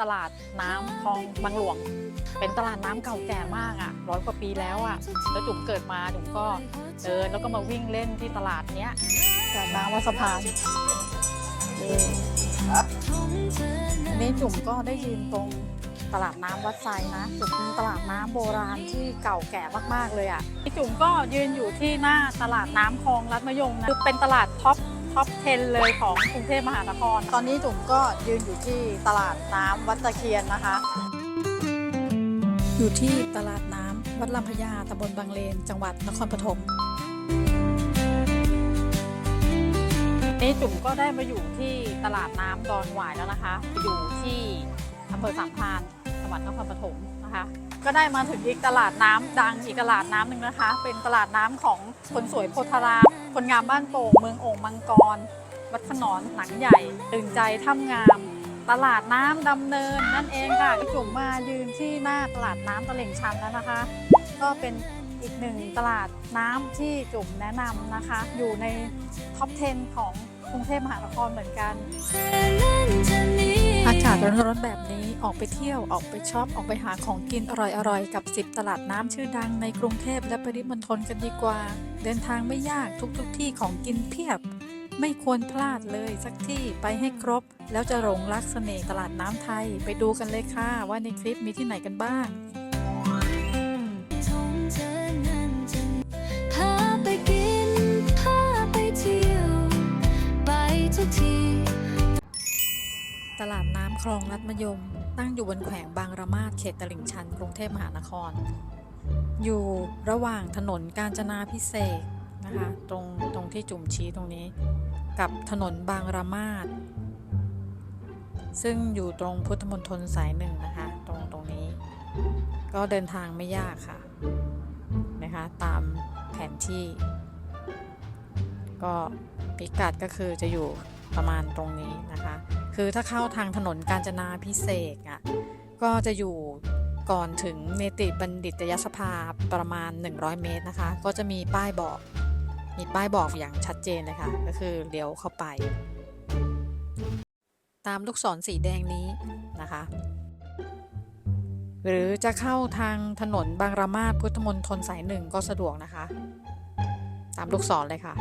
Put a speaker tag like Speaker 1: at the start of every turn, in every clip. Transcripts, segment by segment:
Speaker 1: ตลาดน้ำคลองบางหลวง เป็นตลาดน้ำเก่าแก่มากอะร้อยกว่าปีแล้วอะแล้วจุ๋มเกิดมาจุ๋มก็เดินแล้วก็มาวิ่งเล่นที่ตลาดเนี้ยตลาดน้ำวัดสะพานนี่จุ๋มก็ได้ยืนตรงตลาดน้ำวัดไซนะจุ๋มเป็นตลาดน้ำโบราณที่เก่าแก่มากๆเลยอะจุ๋มก็ยืนอยู่ที่หน้าตลาดน้ำคลองรัดมะยงนะคือเป็นตลาดท็อป ท็อป 10 เลยของกรุงเทพมหานคร ตอนนี้จุ๋มก็ยืนอยู่ที่ตลาดน้ำวัดตะเคียนนะคะ อยู่ที่ตลาดน้ำวัดลำพญาตำบลบางเลน จังหวัดนครปฐมนี่จุ๋มก็ได้มาอยู่ที่ตลาดน้ำดอนหวายแล้วนะคะ อยู่ที่อำเภอสามพรานจังหวัดนครปฐมนะคะ ก็ได้มาถึงอีกตลาดน้ำดังอีกตลาดน้ำหนึ่งนะคะ เป็นตลาดน้ำของคนสวยโพธาราม คนงามบ้านโป่งเมืองโอ่งมังกร วัดขนอนหนังใหญ่ตื่นใจถ้ำงาม ตลาดน้ำดำเนินนั่นเองค่ะจุ๋มมายืนที่หน้าตลาดน้ำตลิ่งชันแล้วนะคะ ก็เป็นอีกหนึ่งตลาดน้ำที่จุ๋มแนะนำนะคะ อยู่ในท็อป 10 ของกรุงเทพมหานครเหมือนกันากาศร้อนๆแบบนี้ออกไปเที่ยวออกไปช็อปออกไปหาของกินอร่อยๆ กับ 10 ตลาดน้ำชื่อดังในกรุงเทพและปริมณฑลกันดีกว่า เดินทางไม่ยากทุกๆทที่ของกินเพียบ ไม่ควรพลาดเลยสักที่ไปให้ครบ แล้วจะหลงรักเสน่ห์ตลาดน้ำไทย ไปดูกันเลยค่ะว่าในคลิปมีที่ไหนกันบ้าง ตลาดน้ำคลองลัดมะยม ตั้งอยู่บนแขวงบางระมาศเขตตลิ่งชัน กรุงเทพมหานคร อยู่ระหว่างถนนกาญจนาพิเศษนะคะตรงตรงที่จุ่มชี้ตรงนี้ กับถนนบางระมาศซึ่งอยู่ตรงพุทธมณฑลสายหนึ่งนะคะ ตรงตรงนี้ ก็เดินทางไม่ยากค่ะนะคะตามแผนที่ ก็พิกัดก็คือจะอยู่ประมาณตรงนี้นะคะ คือถ้าเข้าทางถนนกาญจนาพิเศษอะก็จะอยู่ก่อนถึงเนติบัณฑิตยสภาประมาณ 100 เมตรนะคะ ก็จะมีป้ายบอก มีป้ายบอกอย่างชัดเจนเลยค่ะ ก็คือเลี้ยวเข้าไป ตามลูกศรสีแดงนี้นะคะ หรือจะเข้าทางถนนบางระมาพุทธมณฑลสายหนึ่งก็สะดวกนะคะ ตามลูกศรเลยค่ะ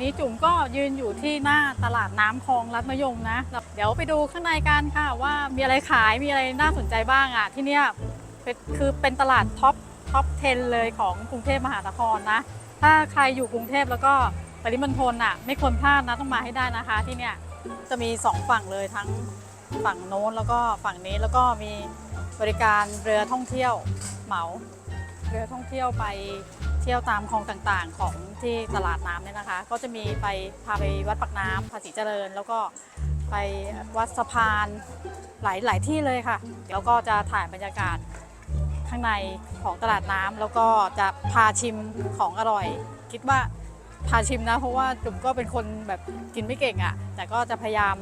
Speaker 1: นี่จุ๋มก็ยืนอยู่ที่หน้าตลาดน้ำคลองรัดมะยมนะ เดี๋ยวไปดูข้างในกันค่ะว่ามีอะไรขายมีอะไรน่าสนใจบ้างอะที่เนี่ยคือเป็นตลาดท็อปท็อป 10 เลยของกรุงเทพมหานครนะ ถ้าใครอยู่กรุงเทพแล้วก็ปริมณฑลอะไม่ควรพลาดนะต้องมาให้ได้นะคะที่เนี่ยจะมีสองฝั่งเลยทั้งฝั่งโน้นแล้วก็ฝั่งนี้แล้วก็มีบริการเรือท่องเที่ยวเหมา รือท่องเที่ยวไปเที่ยวตามคลองต่างๆ ของที่ตลาดน้ำเนี่ยนะคะ ก็จะมีไปพาไปวัดปักน้ำภาษีเจริญ แล้วก็ไปวัดสะพานหลายหลายที่เลยค่ะแล้วก็จะถ่ายบรรยากาศข้างในของตลาดน้ำแล้วก็จะพาชิมของอร่อย คิดว่าพาชิมนะเพราะว่าจุ๋มก็เป็นคนแบบกินไม่เก่งอะ่ะ แต่ก็จะพยายาม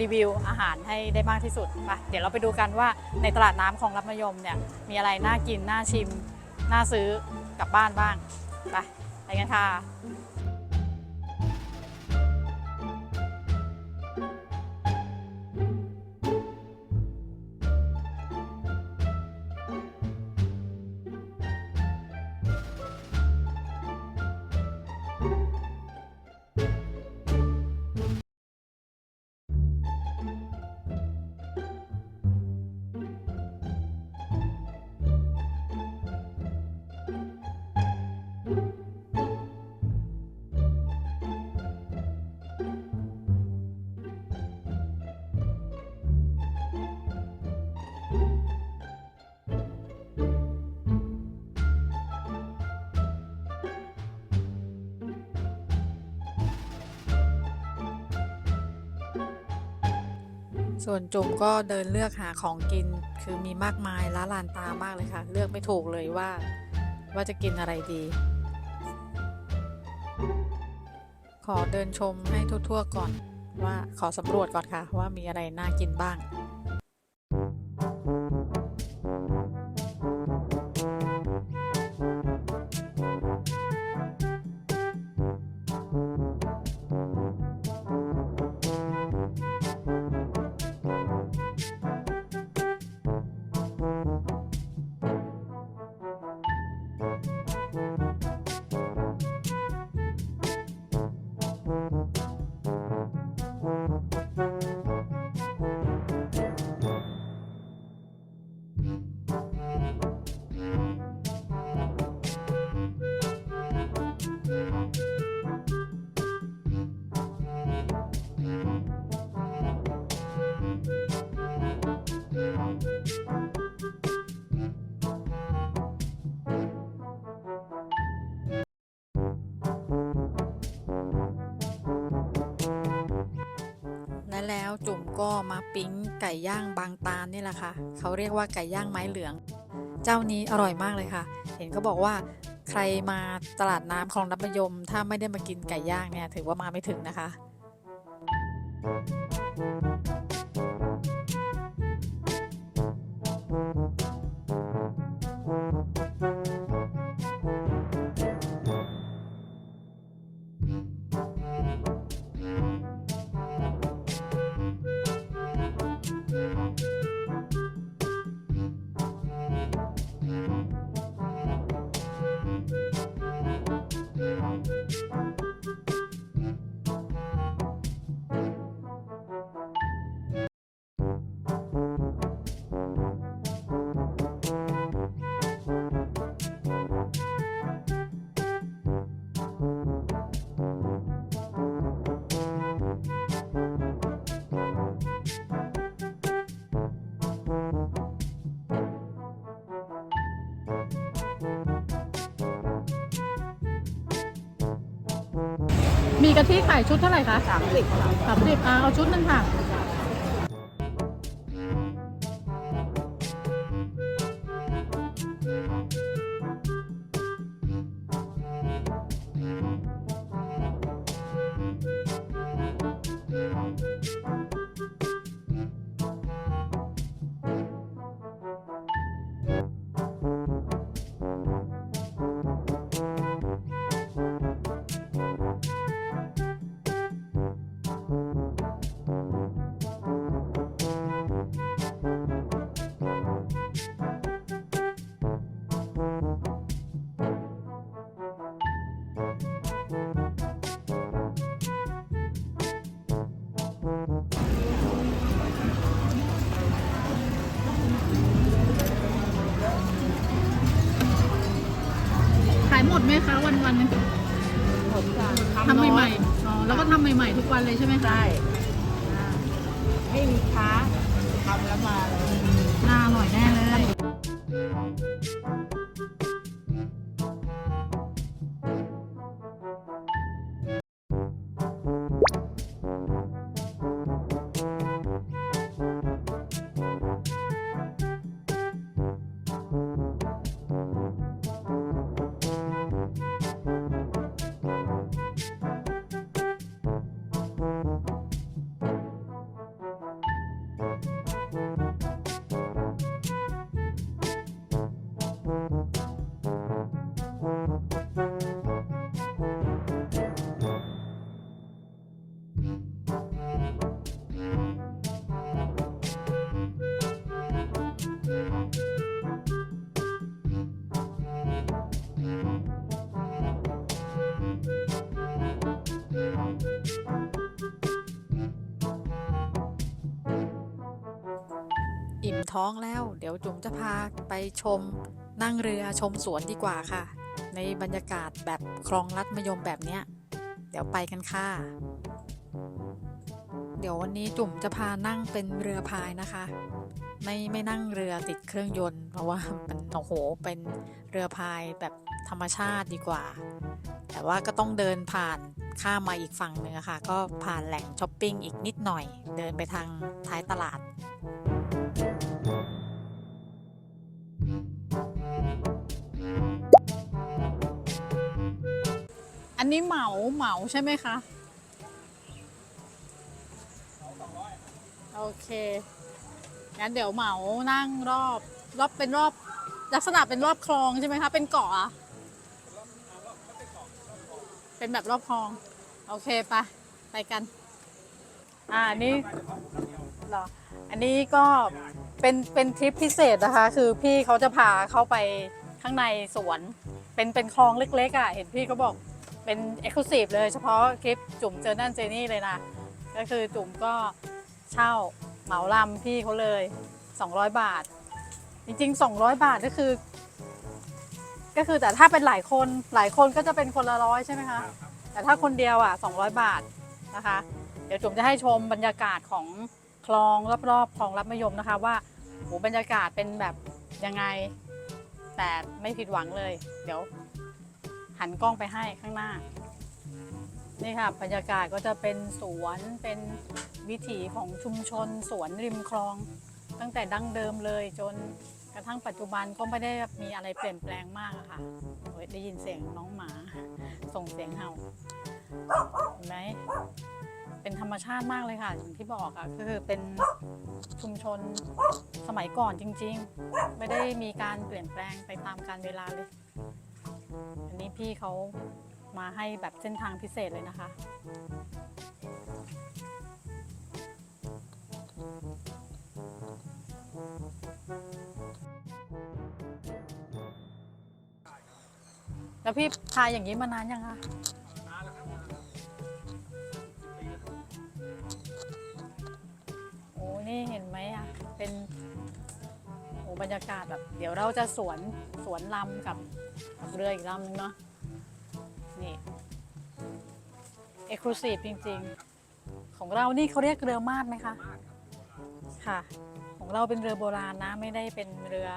Speaker 1: รีวิวอาหารให้ได้มากที่สุดไปเดี๋ยวเราไปดูกันว่าในตลาดน้ำของรับมยมเนี่ยมีอะไรน่ากินน่าชิม น่าซื้อกลับบ้านบ้าง ไปไปกันค่ะ ส่วนจุ่มก็เดินเลือกหาของกินคือมีมากมายล้าลานตามากเลยค่ะ เลือกไม่ถูกเลยว่า ว่าจะกินอะไรดี ขอเดินชมให้ทั่วๆก่อนว่าขอสำรวจก่อนค่ะ ว่ามีอะไรน่ากินบ้าง แล้วจุ่มก็มาปิ้งไก่ย่างบางตาลนี่แหละค่ะ เขาเรียกว่าไก่ย่างไม้เหลือง เจ้านี้อร่อยมากเลยค่ะ เห็นเขาบอกว่าใครมาตลาดน้ำคลองน้ำมยม ถ้าไม่ได้มากินไก่ย่างเนี่ยถือว่ามาไม่ถึงนะคะ มีกะทิขายชุดเท่าไหร่คะสามสิบสามสิบอ่าเอาชุดหนึ่งค่ะ หมดไหมคะวันวันๆนึง
Speaker 2: หมดจ้ะ
Speaker 1: ทำใหม่ๆอ๋อแล้วก็ทำใหม่ๆทุกวันเลยใช่ไหมคะ
Speaker 2: ใช่อ่าไม่มีค้าทำแล้วมาเลย
Speaker 1: ท้องแล้ว เดี๋ยวจุ๋มจะพาไปชมนั่งเรือชมสวนดีกว่าค่ะ ในบรรยากาศแบบคลองลัดมยมแบบเนี้ย เดี๋ยวไปกันค่ะ เดี๋ยววันนี้จุ๋มจะพานั่งเป็นเรือพายนะคะ ไม่ไม่นั่งเรือติดเครื่องยนต์ เพราะว่ามันโอ้โหเป็นเรือพายแบบธรรมชาติดีกว่า แต่ว่าก็ต้องเดินผ่านข้ามมาอีกฝั่งหนึ่งะค่ะ ก็ผ่านแหล่งช้อปปิ้งอีกนิดหน่อย เดินไปทางท้ายตลาด นี้เหมาเหมาใช่ไหมคะ โอเค งั้นเดี๋ยวเหมานั่งรอบ รอบเป็นรอบลักษณะเป็นรอบคลองใช่ไหมคะ เป็นเกาะอะเป็นแบบรอบคลอง โอเคไปไปกัน อ่านี่หรออันนี้ก็เป็นเป็นทริปพิเศษนะคะ คือพี่เขาจะพาเข้าไปข้างในสวน เป็นเป็นคลองเล็กๆอะ เห็นพี่เขาบอก เป็นเอ็กซ์คลูซีฟเลยเฉพาะคลิปจุ่มเจอนั่นเจนี่เลยนะ ก็คือจุ่มก็เช่าเหมาลำพี่เขาเลย 200 บาท จริง ๆ 200 บาทก็คือ ก็คือแต่ถ้าเป็นหลายคนหลายคนก็จะเป็นคนละร้อยใช่ไหมคะแต่ถ้าคนเดียวอะ 200 บาทนะคะ เดี๋ยวจุ๋มจะให้ชมบรรยากาศของคลองรอบๆคลองรับมะยมนะคะว่าโหบรรยากาศเป็นแบบยังไง แต่ไม่ผิดหวังเลย เดี๋ยว หันกล้องไปให้ข้างหน้า นี่ค่ะบรรยากาศก็จะเป็นสวนเป็นวิถีของชุมชน สวนริมคลอง ตั้งแต่ดั้งเดิมเลยจนกระทั่งปัจจุบันก็ไม่ได้มีอะไรเปลี่ยนแปลงมากค่ะโอ้ยได้ยินเสียงน้องหมา ส่งเสียงเห่าเห็นไหมเป็นธรรมชาติมากเลยค่ะ อย่างที่บอกอะก็คือเป็นชุมชนสมัยก่อนจริง ๆ ไม่ได้มีการเปลี่ยนแปลงไปตามกาลเวลาเลย อันนี้พี่เขามาให้แบบเส้นทางพิเศษเลยนะคะ แล้วพี่พายอย่างนี้มานานยังคะ บรรยากาศแบบ เดี๋ยวเราจะสวนสวนลำกับกับเรืออีกลำนึงเนาะนี่เอกลูซีฟจริงๆ ของเรานี่เขาเรียกเรือมาดไหมคะค่ะ ของเราเป็นเรือโบราณนะ ไม่ได้เป็นเรือ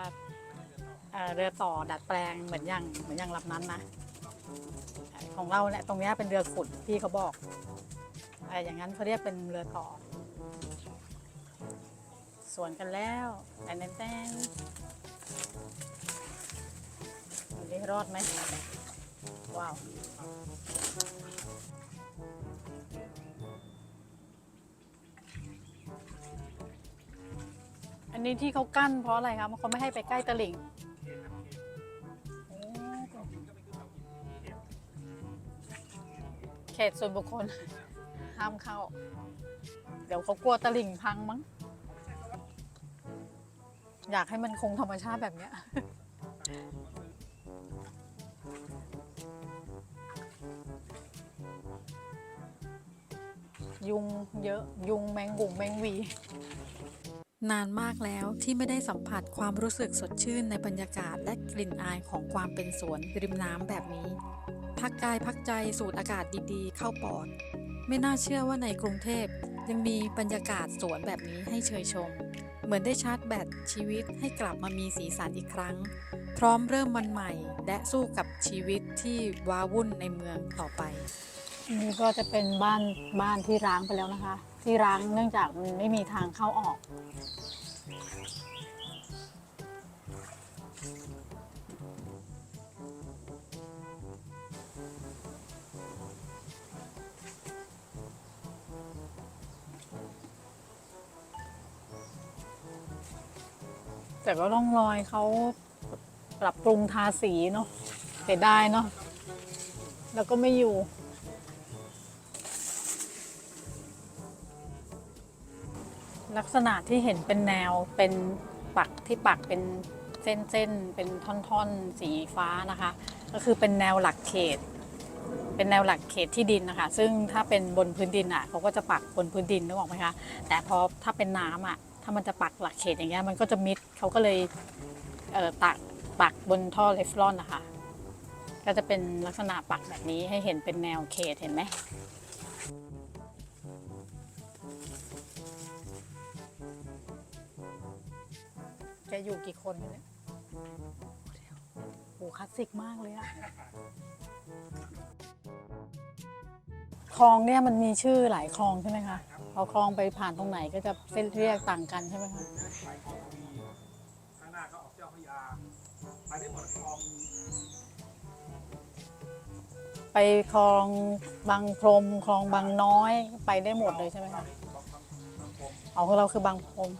Speaker 1: เอ่อเรือต่อดัดแปลงเหมือนอย่างเหมือนอย่างลำนั้นนะของเราเนี่ยตรงนี้เป็นเรือขุดพี่เขาบอกเอ่อย่างนั้นเขาเรียกเป็นเรือต่อ สวนกันแล้วแตนแตนดูดิรอดไหมว้าวอันนี้ที่เขากั้นเพราะอะไรครับเขาไม่ให้ไปใกล้ตลิ่งเขตส่วนบุคคล ห้ามเข้า เดี๋ยวเขากลัวตลิ่งพังมั้ง อยากให้มันคงธรรมชาติแบบเนี้ยยุงเยอะยุงแมงบุ่งแมงวี นานมากแล้วที่ไม่ได้สัมผัสความรู้สึกสดชื่นในบรรยากาศและกลิ่นอายของความเป็นสวนริมน้ำแบบนี้ พักกายพักใจสูดอากาศดีๆ เข้าปอด ไม่น่าเชื่อว่าในกรุงเทพยังมีบรรยากาศสวนแบบนี้ให้เชยชม เหมือนได้ชาร์จแบตชีวิตให้กลับมามีสีสันอีกครั้ง พร้อมเริ่มวันใหม่ และสู้กับชีวิตที่ว้าวุ่นในเมืองต่อไป นี่ก็จะเป็นบ้านบ้านที่ร้างไปแล้วนะคะ ที่ร้างเนื่องจากมันไม่มีทางเข้าออก แต่ก็ร่องรอยเขาปรับปรุงทาสีเนาะเสียดายเนาะแล้วก็ไม่อยู่ ลักษณะที่เห็นเป็นแนวเป็นปักที่ปักเป็นเส้นๆเป็นท่อนๆ สีฟ้านะคะ ก็คือเป็นแนวหลักเขต เป็นแนวหลักเขตที่ดินนะคะ ซึ่งถ้าเป็นบนพื้นดินอะเขาก็จะปักบนพื้นดินนึกออกไหมคะแต่พอถ้าเป็นน้ำอะ ถ้ามันจะปักหลักเขตอย่างเงี้ยมันก็จะมิดเขาก็เลยเอ่อตักปักบนท่อเลฟลอนนะคะก็จะเป็นลักษณะปักแบบนี้ให้เห็นเป็นแนวเขตเห็นไหมแกอยู่กี่คนเนี่ยโหคลาสสิกมากเลยอะคลองเนี่ยมันมีชื่อหลายคลองใช่ไหมคะ พอคลองไปผ่านตรงไหนก็จะเส้นเรียกต่างกันใช่ไหมคะ
Speaker 3: ข้างหน้าก็ออกเจ้าพยาไปได้หมดคลอง
Speaker 1: ไปคลองบางพรมคลองบางน้อยไปได้หมดเลยใช่ไหมคะอ๋อของเราคือบางพรม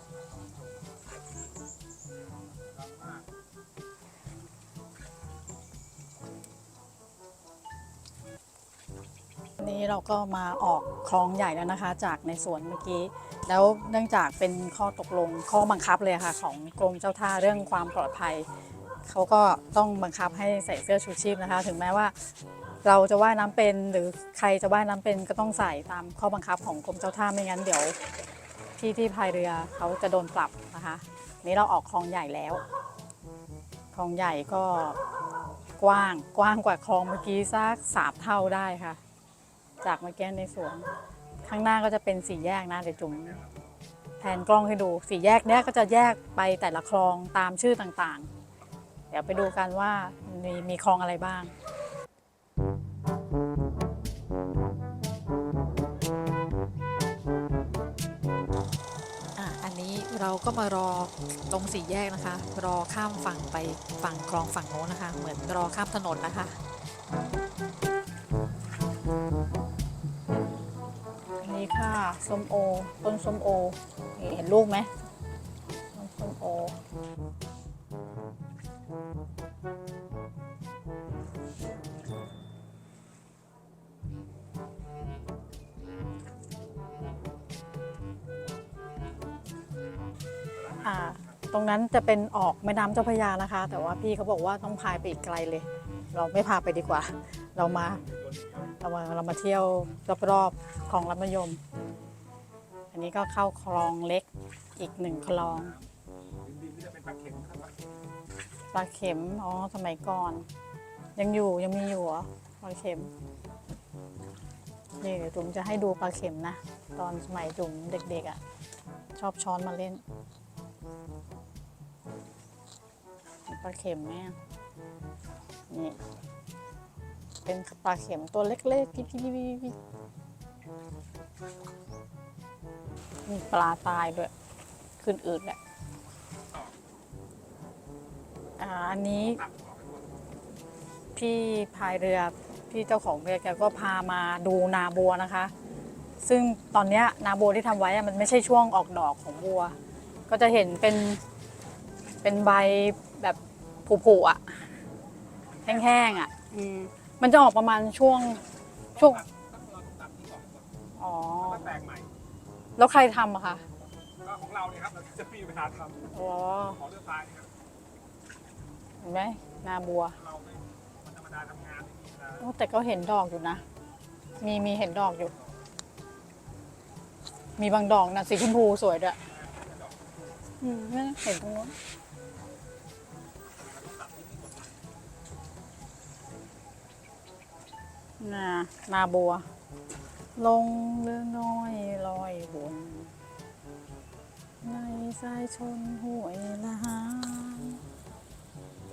Speaker 1: นี้เราก็มาออกคลองใหญ่แล้วนะคะ จากในสวนเมื่อกี้ แล้วเนื่องจากเป็นข้อตกลงข้อบังคับเลยค่ะ ของกรมเจ้าท่าเรื่องความปลอดภัย เขาก็ต้องบังคับให้ใส่เสื้อชูชีพนะคะ ถึงแม้ว่าเราจะว่ายน้ำเป็นหรือใครจะว่ายน้ำเป็นก็ต้องใส่ตามข้อบังคับของกรมเจ้าท่าไม่งั้นเดี๋ยวที่ที่พายเรือเขาจะโดนปรับนะคะนี่เราออกคลองใหญ่แล้ว คลองใหญ่ก็กว้างกว้างกว่าคลองเมื่อกี้สักสามเท่าได้ค่ะ จากเมื่อกี้ในสวน ข้างหน้าก็จะเป็นสี่แยกนะเดี๋ยวจุ๋มแทนกล้องให้ดูสี่แยกเนี้ยก็จะแยกไปแต่ละคลองตามชื่อต่างๆ เดี๋ยวไปดูกันว่ามีมีคลองอะไรบ้าง อะอันนี้เราก็มารอตรงสี่แยกนะคะ รอข้ามฝั่งไปฝั่งคลองฝั่งโน้นนะคะ เหมือนรอข้ามถนนนะคะ
Speaker 2: ส้มโอ ต้นส้มโอ เห็นลูกไหมต้นส้มโอ
Speaker 1: อ่า ตรงนั้นจะเป็นออกแม่น้ำเจ้าพระยานะคะ แต่ว่าพี่เขาบอกว่าต้องพายไปอีกไกลเลย เราไม่พาไปดีกว่า เรามาเรามาเรามาเที่ยวรอบๆคลองลำมะยม อันนี้ก็เข้าคลองเล็กอีกหนึ่งคลอง
Speaker 3: ปลาเข็ม
Speaker 1: อ๋อ สมัยก่อน ยังอยู่ยังมีอยู่เหรอปลาเข็ม นี่เดี๋ยวจุ๋มจะให้ดูปลาเข็มนะ ตอนสมัยจุ๋มเด็กๆอะ่ะ ชอบช้อนมาเล่นปลาเข็มไหมอะนี่ เป็นปลาเข็มตัวเล็กๆพี่พี่พี่พี่ มีปลาตายด้วย ขึ้นอืดแหละอ่าอันนี้พี่พายเรือพี่เจ้าของเรือแกก็พามาดูนาบัวนะคะ ซึ่งตอนเนี้ยนาบัวที่ทำไว้อะมันไม่ใช่ช่วงออกดอกของบัว ก็จะเห็นเป็นเป็นใบแบบผุๆอะแห้งๆอะอืมมันจะออกประมาณช่วงช่วง
Speaker 3: เราต้องตัดที่ก่อนก่อน
Speaker 1: อ๋อ
Speaker 3: แล้วแปลงใหม่
Speaker 1: แล้วใครทำอะคะ
Speaker 3: ก็ของเราเนี่ยครับเราจะมีเวลาท
Speaker 1: อ๋อำ
Speaker 3: ขอเลือกทรายนี่ครับ
Speaker 1: เห็นไหมนาบัว
Speaker 3: เราไม่มันธรรมดาทำงานไม่มีเวลา
Speaker 1: โอ้แต่ก็เห็นดอกอยู่นะ มีมีเห็นดอกอยู่ มีบางดอกนะสีชมพูสวยด้วยอืมนั่นเห็นตรงนู้นนานาบัว ลงเรือน้อยลอยบนในสายชนห้วยละหา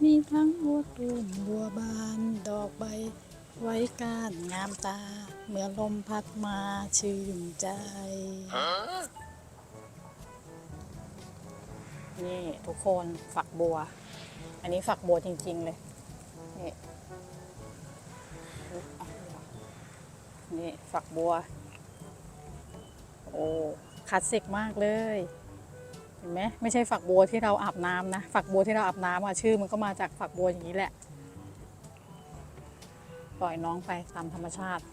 Speaker 1: มีทั้งบัวตูมบัวบานดอกใบ ไว้ก้านงามตา เมื่อลมพัดมาชื่นใจ นี่ ทุกคนฝักบัว อันนี้ฝักบัวจริง ๆ เลย นี่ นี่ฝักบัว โอ้คลาสสิกมากเลย เห็นไหมไม่ใช่ฝักบัวที่เราอาบน้ำนะ ฝักบัวที่เราอาบน้ำอะชื่อ มันก็มาจากฝักบัวอย่างนี้แหละ ปล่อยน้องไปตามธรรมชาติ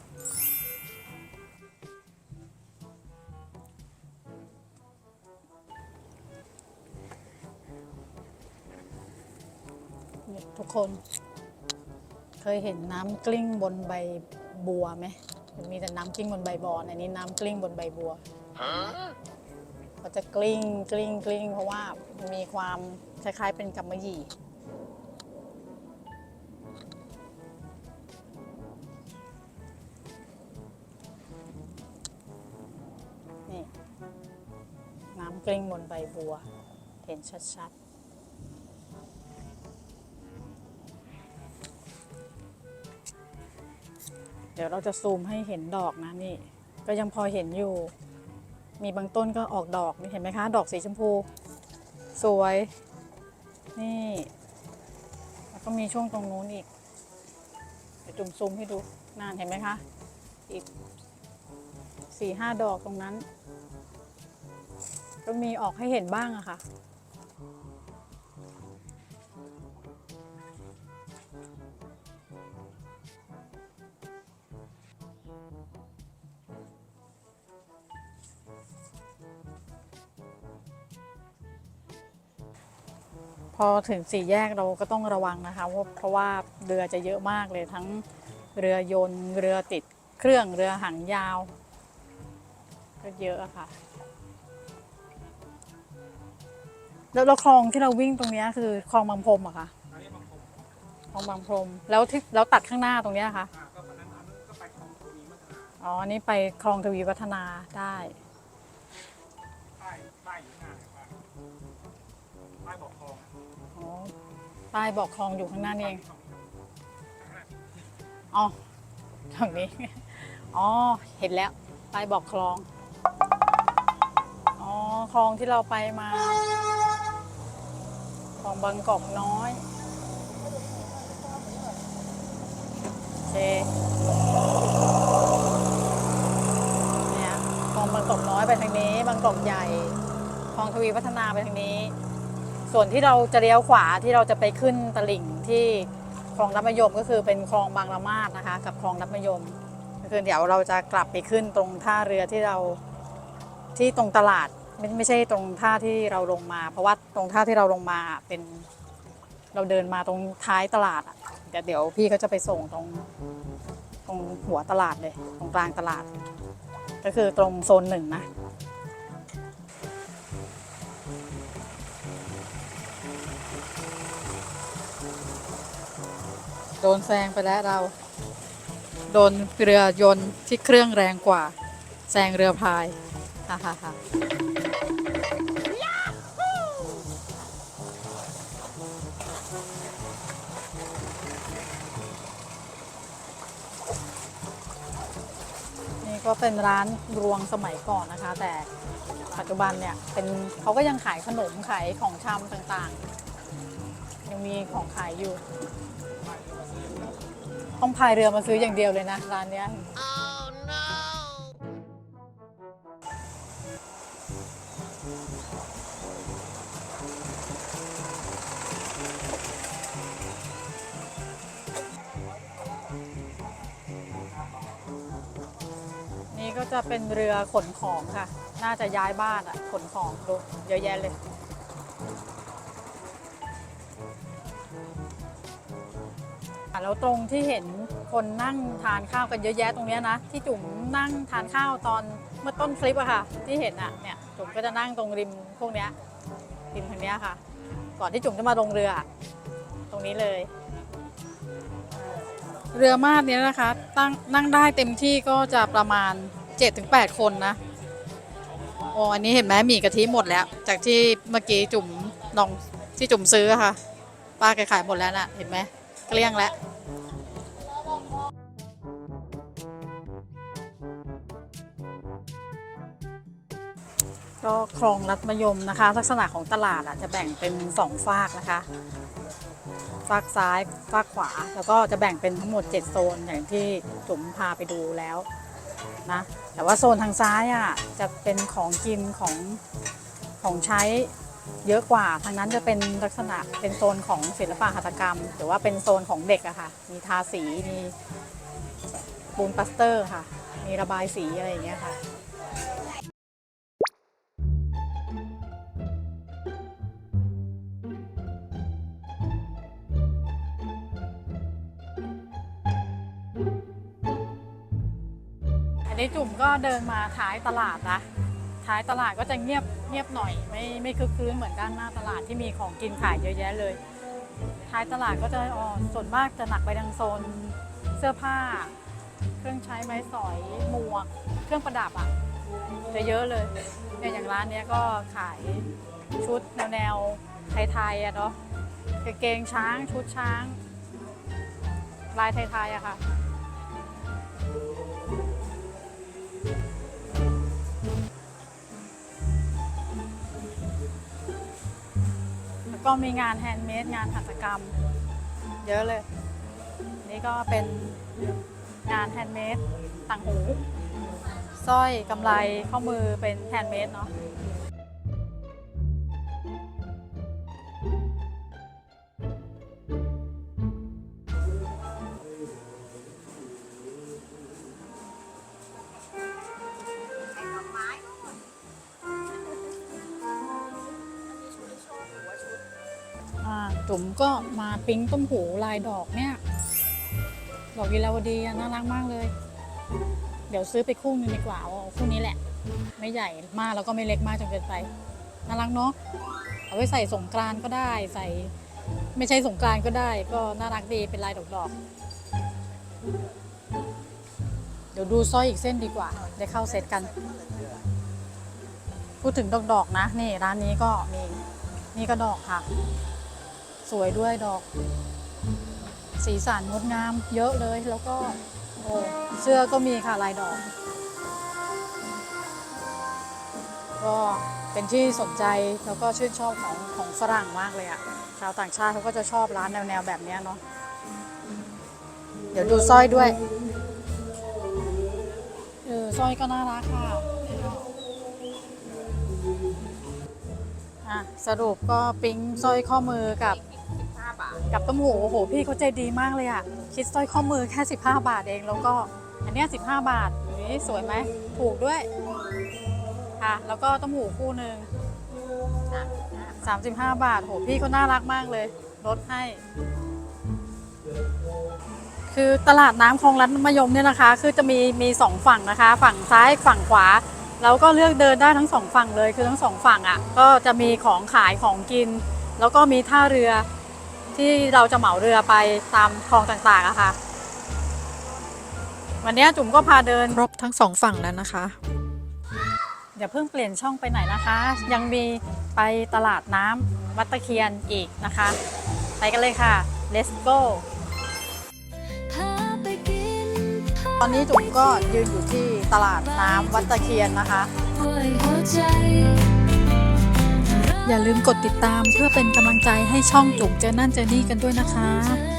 Speaker 1: ทุกคน เคยเห็นน้ำกลิ้งบนใบบัวไหม มันมีแต่น้ำกลิ้งบนใบบอนอันนี้น้ำกลิ้งบนใบบัวก็จะกลิ้งกลิ้งกลิ้ง เพราะว่ามันมีความคล้ายๆเป็นกำมะหยี่นี่น้ำกลิ้งบนใบบัว เห็นชัดๆ เดี๋ยวเราจะซูมให้เห็นดอกนะนี่ ก็ยังพอเห็นอยู่ มีบางต้นก็ออกดอกนี่เห็นไหมคะ ดอกสีชมพู สวย นี่แล้วก็มีช่วงตรงนู้นอีกเดี๋ยวจุ่มซูมให้ดูนานเห็นไหมคะ อีกสี่ห้าดอกตรงนั้น ก็มีออกให้เห็นบ้างอะค่ะ พอถึงสี่แยกเราก็ต้องระวังนะคะเพราะเพราะว่าเรือจะเยอะมากเลยทั้งเรือยนต์เรือติดเครื่องเรือหางยาว ก็เยอะค่ะ แล้วแล้วคลองที่เราวิ่งตรงนี้คือคลองบางพรมอะคะ
Speaker 3: ค
Speaker 1: ลองบางพรมแล้วที่แล้วตัดข้างหน้าตรงนี้ค่ะ
Speaker 3: อ๋ออันนี้ไป
Speaker 1: คลองทวีวัฒนาได้
Speaker 3: ป้ายบอกคลอง
Speaker 1: อยู่ข้างหน้านี่เอง อ๋อตรงนี้ อ๋อ เห็นแล้ว ป้ายบอกคลอง อ๋อ คลองที่เราไปมา คลองบางกอกน้อยโอเคเนี่ย คลองบางกอกน้อยไปทางนี้ บางกอกใหญ่ คลองทวีพัฒนาไปทางนี้ ส่วนที่เราจะเลี้ยวขวาที่เราจะไปขึ้นตลิ่งที่คลองรับมยมก็คือเป็นคลองบางละมาดนะคะ กับคลองรับมยมก็คือเดี๋ยวเราจะกลับไปขึ้นตรงท่าเรือที่เราที่ตรงตลาดไม่ไม่ใช่ตรงท่าที่เราลงมา เพราะว่าตรงท่าที่เราลงมาเป็นเราเดินมาตรงท้ายตลาดอะเดี๋ยวเดี๋ยวพี่ก็จะไปส่งตรงตรงหัวตลาดเลย ตรงกลางตลาด ก็คือตรงโซนหนึ่งนะ นแซงไปแล้วเรา โดนเรือยนต์ที่เครื่องแรงกว่า แซงเรือพายฮ่าฮ่าฮ่านี่ก็เป็นร้านรวงสมัยก่อนนะคะ แต่ปัจจุบันเนี่ยเป็นเขาก็ยังขายขนมขายของชำต่างๆ ยังมีของขายอยู่ ต้องพายเรือมาซื้ออย่างเดียวเลยนะร้านเนี้ย นี่ก็จะเป็นเรือขนของค่ะ น่าจะย้ายบ้านอะขนของดูเยอะแยะเลย อะแล้วตรงที่เห็นคนนั่งทานข้าวกันเยอะแยะตรงนี้นะ ที่จุ๋มนั่งทานข้าวตอนเมื่อต้นคลิปอะค่ะ ที่เห็นอะเนี่ยจุ๋มก็จะนั่งตรงริมพวกเนี้ยริมทางเนี้ยค่ะ ก่อนที่จุ๋มจะมาลงเรือ ตรงนี้เลย เรือมาดเนี้ยนะคะตั้งนั่งได้เต็มที่ก็จะประมาณ 7-8 คนนะโอ้อันนี้เห็นไหมหมี่กะทิหมดแล้ว จากที่เมื่อกี้จุ๋มลองที่จุ๋มซื้อค่ะ ป้าแกขายหมดแล้วน่ะ เห็นไหมเกลี้ยงแล้ว ก็คลองรัดมยมนะคะ ลักษณะของตลาดอะจะแบ่งเป็นสองฝากนะคะฝากซ้ายฝากขวา แล้วก็จะแบ่งเป็นทั้งหมด 7 โซนอย่างที่จุ๋มพาไปดูแล้วนะแต่ว่าโซนทางซ้ายอะจะเป็นของกินของของใช้เยอะกว่า ทางนั้นจะเป็นลักษณะเป็นโซนของศิลปะหัตถกรรม หรือว่าเป็นโซนของเด็กอะค่ะ มีทาสี มีปูนปลาสเตอร์ค่ะ มีระบายสีอะไรอย่างเงี้ยค่ะ อันจุ่มก็เดินมาท้ายตลาดนะท้ายตลาดก็จะเงียบเงียบหน่อย ไม่ไม่คึกคืนเหมือนด้านหน้าตลาดที่มีของกินขายเยอะแยะเลย ท้ายตลาดก็จะอ๋อส่วนมากจะหนักไปทางโซนเสื้อผ้า เครื่องใช้ไม้สอยหมวก เครื่องประดับอะจะเยอะเลยเนี่ยอย่างร้านเนี้ยก็ขายชุดแนวแนวไทยๆอะเนาะกางเกงช้างชุดช้าง ลายไทยๆอะค่ะ ก็มีงานแฮนด์เมดงานหัตถกรรม เยอะเลย นี่ก็เป็นงานแฮนด์เมดต่างหูสร้อยกำไรข้อมือเป็นแฮนด์เมดเนาะ ก็มาปิ๊งต้มหูลายดอกเนี่ย ดอกวิลาวดีน่ารักมากเลย เดี๋ยวซื้อไปคู่นึงดีกว่าเอาคู่นี้แหละ ไม่ใหญ่มากแล้วก็ไม่เล็กมากจนเกินไป น่ารักเนาะ เอาไว้ใส่สงกรานก็ได้ ใส่ ไม่ใช่สงกรานก็ได้ ก็น่ารักดีเป็นลายดอกดอกเดี๋ยวดูสร้อยอีกเส้นดีกว่า ได้เข้าเซตกัน พูดถึงดอกดอกๆนะ นี่ร้านนี้ก็มี นี่ก็ดอกค่ะ สวยด้วยดอก สีสันงดงามเยอะเลยแล้วก็โอ้เสื้อก็มีค่ะลายดอก ก็เป็นที่สนใจแล้วก็ชื่นชอบของของฝรั่งมากเลยอะชาวต่างชาติเขาก็จะชอบร้านแนวๆแบบนี้เนาะเดี๋ยวดูสร้อยด้วยเออสร้อยก็น่ารักค่ะอะสรุปก็ปิ๊งสร้อยข้อมือกับ กับต้มหูโอ้โห พี่เขาใจดีมากเลยอะคิดสร้อยข้อมือแค่ 15 บาทเองแล้วก็อันเนี้ย15 บาทนี่สวยไหมถูกด้วยค่ะแล้วก็ต้มหูคู่หนึ่ง35 บาทโหพี่เขาน่ารักมากเลยลดให้ คือตลาดน้ำคลองรัฐมยมเนี่ยนะคะ คือจะมีมีสองฝั่งนะคะ ฝั่งซ้ายฝั่งขวาเราก็เลือกเดินได้ทั้งสองฝั่งเลยคือทั้งสองฝั่งอะ่ะก็จะมีของขายของกิน แล้วก็มีท่าเรือ ที่เราจะเหมาเรือไปตามคลองต่างๆอะค่ะ วันนี้จุ๋มก็พาเดินครบทั้งสองฝั่งแล้วนะคะ อย่าเพิ่งเปลี่ยนช่องไปไหนนะคะ ยังมีไปตลาดน้ำวัดตะเคียนอีกนะคะ ไปกันเลยค่ะ let's go
Speaker 4: พาไปกิน
Speaker 1: ตอนนี้จุ๋มก็ยืนอยู่ที่ตลาดน้ำวัดตะเคียนนะคะ
Speaker 4: ห้วยหัวใจ
Speaker 1: อย่าลืมกดติดตามเพื่อเป็นกำลังใจให้ช่องจุ๋มเจอนั่นเจอนี่กันด้วยนะคะ